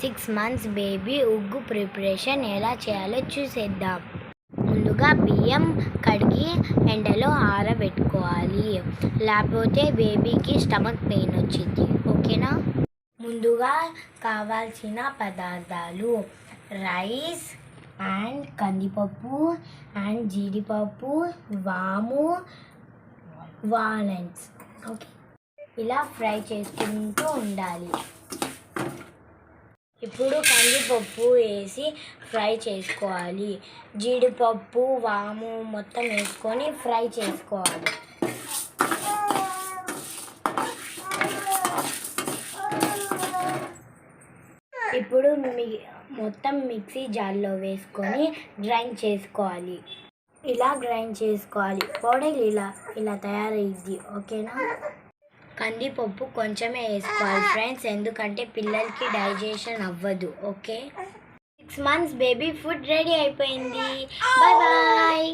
Six months baby ఉగ్గు preparation ఎలా చేయాలో చూసేద్దాం. ముందుగా బియ్యం కడిగి ఎండలో ఆరబెట్టుకోవాలి. లేకపోతే బేబీకి స్టమక్ పెయిన్ వచ్చింది. ఓకేనా? ముందుగా కావాల్సిన పదార్థాలు. రైస్ అండ్ కందిపప్పు అండ్ జీడిపప్పు వాము వాలెంట్స్ ఓకే? ఇలా ఫ్రై చేసుకుంటూ ఉండాలి. ఇప్పుడు కందిపప్పు వేసి ఫ్రై చేసుకోవాలి. జీడిపప్పు వాము మొత్తం వేసుకొని ఫ్రై చేసుకోవాలి. ఇప్పుడు మి మొత్తం మిక్సీ జార్లో వేసుకొని గ్రైండ్ చేసుకోవాలి. ఇలా గ్రైండ్ చేసుకోవాలి. పౌడర్ ఇలా ఇలా తయారైద్ది. ఓకేనా? కందిపప్పు కొంచెమే వేసుకోవాలి ఫ్రెండ్స్ ఎందుకంటే పిల్లలకి డైజెషన్ అవ్వదు okay six months baby food ready అయిపోయింది. Bye bye